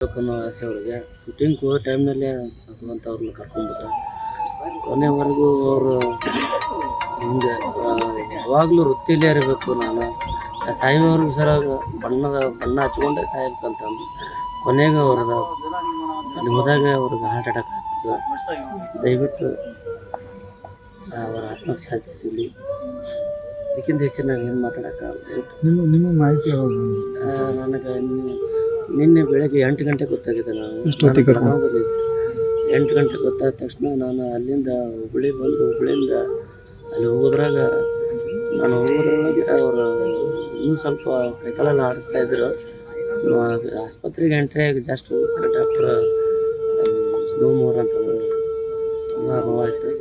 ಅನ್ನೋ ಆಸೆ ಅವ್ರಿಗೆ. ಶೂಟಿಂಗ್ ಹೋಗೋ ಟೈಮ್ನಲ್ಲೇ ಭಗವಂತ ಅವ್ರನ್ನ ಕರ್ಕೊಂಡ್ಬಿಟ್ಟ ಕೊನೆವರೆಗೂ ಅವರು ಹಿಂಗೆ ಯಾವಾಗಲೂ ವೃತ್ತಿಯಲ್ಲೇ ಇರಬೇಕು ನಾನು. ಸಾಯಿಬವ್ರಿಗೆ ಸರ ಬಣ್ಣದ ಬಣ್ಣ ಹಚ್ಕೊಂಡೇ ಸಾಯ್ಬೇಕಂತ ಅಂದು ಕೊನೆಗೆ ಅವ್ರದ ಅಲ್ಲಿ ಹೋದಾಗ ಅವ್ರಿಗೆ ಹಾರ್ಟ್ ಅಟ್ಯಾಕ್ ಆಗ್ತದೆ ದಯವಿಟ್ಟು ಅವರ ಆತ್ಮಕ್ಕೆ ಶಾಂತಿ ಸಿಗಲಿ. ಇದಕ್ಕಿಂತ ಹೆಚ್ಚಿನ ನಾನು ಏನು ಮಾತಾಡೋಕ್ಕಾಗಲ್ಲ ನಿಮ್ಮ ನಿಮ್ಮ ಮಾಹಿತಿ ನನಗೆ ನಿನ್ನೆ- ಬೆಳಗ್ಗೆ ಎಂಟು ಗಂಟೆ ಗೊತ್ತಾಗಿದೆ ನಾನು ಎಂಟು ಗಂಟೆ ಗೊತ್ತಾದ ತಕ್ಷಣ ನಾನು ಅಲ್ಲಿಂದ ಹುಬ್ಬಳ್ಳಿ ಬಂದು ಹುಬ್ಬಳ್ಳಿಯಿಂದ ಅಲ್ಲಿ ಹೋಗೋದ್ರಾಗ ನಾನು ಹೋಗೋದ್ರೊಳಗೆ ಅವರು ಇನ್ನೂ ಸ್ವಲ್ಪ ಕೈಕಾಲೆಲ್ಲ ಆಡಿಸ್ತಾ ಇದ್ರು. ಆಸ್ಪತ್ರೆಗೆ ಎಂಟ್ರಿ ಆಗಿ ಜಸ್ಟ್ ಹೋಗ್ತಾರೆ ಡಾಕ್ಟ್ರ್ ಸ್ನೋಮೋರ್ ಅಂತ ತುಂಬ ನೋವಾಯಿತು. ಯಾಕಂದ್ರೆ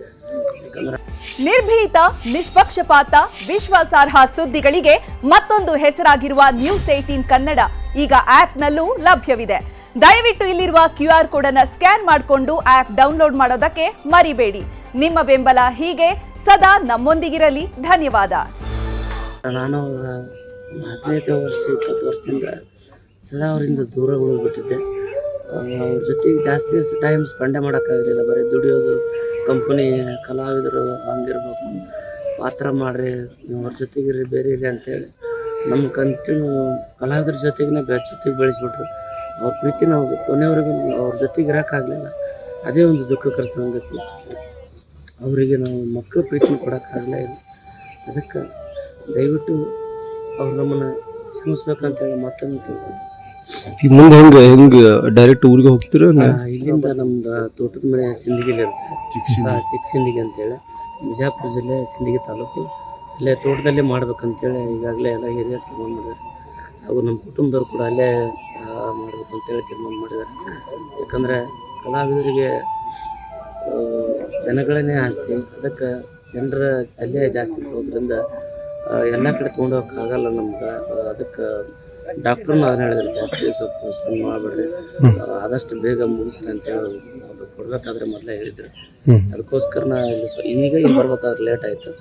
ನಿರ್ಭೀತ ನಿಷ್ಪಕ್ಷಪಾತ ವಿಶ್ವಾಸಾರ್ಹ ಸುದ್ದಿಗಳಿಗೆ ಮತ್ತೊಂದು ಹೆಸರಾಗಿರುವ ನ್ಯೂಸ್ ಏಟೀನ್ ಕನ್ನಡ. ಈಗ ಆಪ್ನಲ್ಲೂ ಲಭ್ಯವಿದೆ. ದಯವಿಟ್ಟು ಇಲ್ಲಿರುವ ಕ್ಯೂ ಆರ್ ಕೋಡ್ ಅನ್ನು ಸ್ಕ್ಯಾನ್ ಮಾಡಿಕೊಂಡು ಆಪ್ ಡೌನ್ಲೋಡ್ ಮಾಡೋದಕ್ಕೆ ಮರಿಬೇಡಿ. ನಿಮ್ಮ ಬೆಂಬಲ ಹೀಗೆ ಸದಾ ನಮ್ಮೊಂದಿಗಿರಲಿ. ಧನ್ಯವಾದ. ನಾನು ಹದಿನೈದು ವರ್ಷ ಇಪ್ಪತ್ತು ವರ್ಷದಿಂದ ಸದಾ ಅವರಿಂದ ದೂರ ಉಳಿದ್ಬಿಟ್ಟಿದ್ದೆ ಅವ್ರ ಜೊತೆಗೆ ಜಾಸ್ತಿ ಟೈಮ್ ಸ್ಪೆಂಡೇ ಮಾಡೋಕ್ಕಾಗಲಿಲ್ಲ. ಬರೀ ದುಡಿಯೋದು ಕಂಪನಿ ಕಲಾವಿದರು ಹಂಗಿರ್ಬೇಕು ಪಾತ್ರ ಮಾಡಿರಿ ಅವ್ರ ಜೊತೆಗಿರಿ ಬೇರೆ ಇರಿ ಅಂತೇಳಿ ನಮ್ಮ ಕಂಟಿನ್ಯೂ ಕಲಾವಿದ್ರ ಜೊತೆಗೇ ಬೆ ಜೊತೆಗೆ ಬೆಳೆಸ್ಬಿಟ್ರು. ಅವ್ರ ಪ್ರೀತಿ ನಾವು ಕೊನೆವರೆಗೂ ಅವ್ರ ಜೊತೆಗೆ ಇರೋಕ್ಕಾಗಲಿಲ್ಲ ಅದೇ ಒಂದು ದುಃಖಕರ ಸಂಗತಿ ಅವರಿಗೆ ನಾವು ಮಕ್ಕಳ ಪ್ರೀತಿ ಕೊಡೋಕ್ಕಾಗಲೇ ಇಲ್ಲ. ಅದಕ್ಕೆ ದಯವಿಟ್ಟು ಅವ್ರು ನಮ್ಮನ್ನು ಕ್ಷಮಿಸ್ಬೇಕಂತೇಳಿ ಮತ್ತೊಂದು ಕೇಳ್ಕೊಂಡು ಈಗ ಮುಂದೆ ಹೆಂಗೆ ಹೆಂಗೆ ಡೈರೆಕ್ಟ್ ಊರಿಗೆ ಹೋಗ್ತೀರ ಇಲ್ಲಿಂದ ನಮ್ದು ತೋಟದ ಮನೆ ಸಿಂದಗಿಲಿ ಇರುತ್ತೆ ಆ, ಚಿಕ್ಕ ಸಿಂದಗಿ ಅಂತೇಳಿ. ಬಿಜಾಪುರ ಜಿಲ್ಲೆ ಸಿಂದಗಿ ತಾಲೂಕು. ಅಲ್ಲೇ ತೋಟದಲ್ಲೇ ಮಾಡ್ಬೇಕಂತೇಳಿ ಈಗಾಗಲೇ ಎಲ್ಲ ಹಿರಿಯರು ತೀರ್ಮಾನ ಮಾಡಿದ್ದಾರೆ. ಹಾಗೂ ನಮ್ಮ ಕುಟುಂಬದವ್ರು ಕೂಡ ಅಲ್ಲೇ ಆ, ಮಾಡ್ಬೇಕು ಅಂತೇಳಿ ತೀರ್ಮಾನ ಮಾಡಿದ್ದಾರೆ. ಯಾಕಂದರೆ ಕಲಾವಿದರಿಗೆ ಆ, ಜನಗಳನ್ನೇ ಆಸ್ತಿ ಅದಕ್ಕೆ ಜನರ ಅಲ್ಲೇ ಜಾಸ್ತಿ ಹೋಗೋದ್ರಿಂದ ಎಲ್ಲ ಕಡೆ ತೊಗೊಂಡೋಗಕ್ಕಾಗಲ್ಲ ನಮ್ಗೆ. ಅದಕ್ಕೆ ಡಾಕ್ಟ್ರನ್ನ ಅದನ್ನ ಹೇಳಿದ್ರು ಜಾಸ್ತಿ ಸ್ವಲ್ಪ ಸ್ಪೆಂಡ್ ಮಾಡಬೇಡ್ರಿ. ಆದಷ್ಟು ಬೇಗ ಮುಗಿಸ್ರಿ ಅಂತೇಳಿ ಅದು ಕೊಡ್ಬೇಕಾದ್ರೆ ಮೊದಲೇ ಹೇಳಿದ್ರು. ಅದಕ್ಕೋಸ್ಕರ ನಾ ಇಲ್ಲಿ ಸ್ವ- ಈಗ ಇಲ್ಲಿ ಬರ್ಬೇಕಾದ್ರೆ ಲೇಟ್ ಆಯಿತು.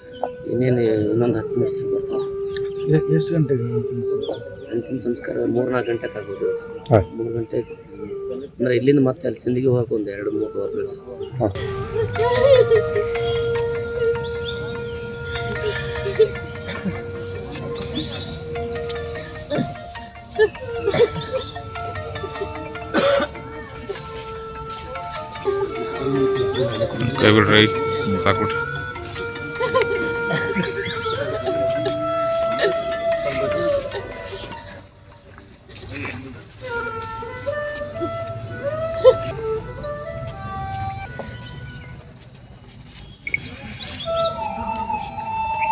ಇನ್ನೇನು ಇನ್ನೊಂದು ಹತ್ತು ನಿಮಿಷ ಬರ್ತಾರೆ ಎಷ್ಟು ಗಂಟೆಗೆ ಅಂತಿಮ ಸಂಸ್ಕಾರ? ಮೂರು ನಾಲ್ಕು ಗಂಟೆಗೆ ಆಗ್ಬೋದು ಸರ್. ಮೂರು ಗಂಟೆಗೆ. ಅಂದರೆ ಇಲ್ಲಿಂದ ಮತ್ತೆ ಅಲ್ಲಿ ಸಿಂದಿಗೆ ಹೋಗಕ್ಕೆ ಒಂದು ಎರಡು ಮೂರು ಬರ್ಬೇಕು sir Very good, right? Sakut.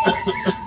Ha ha ha.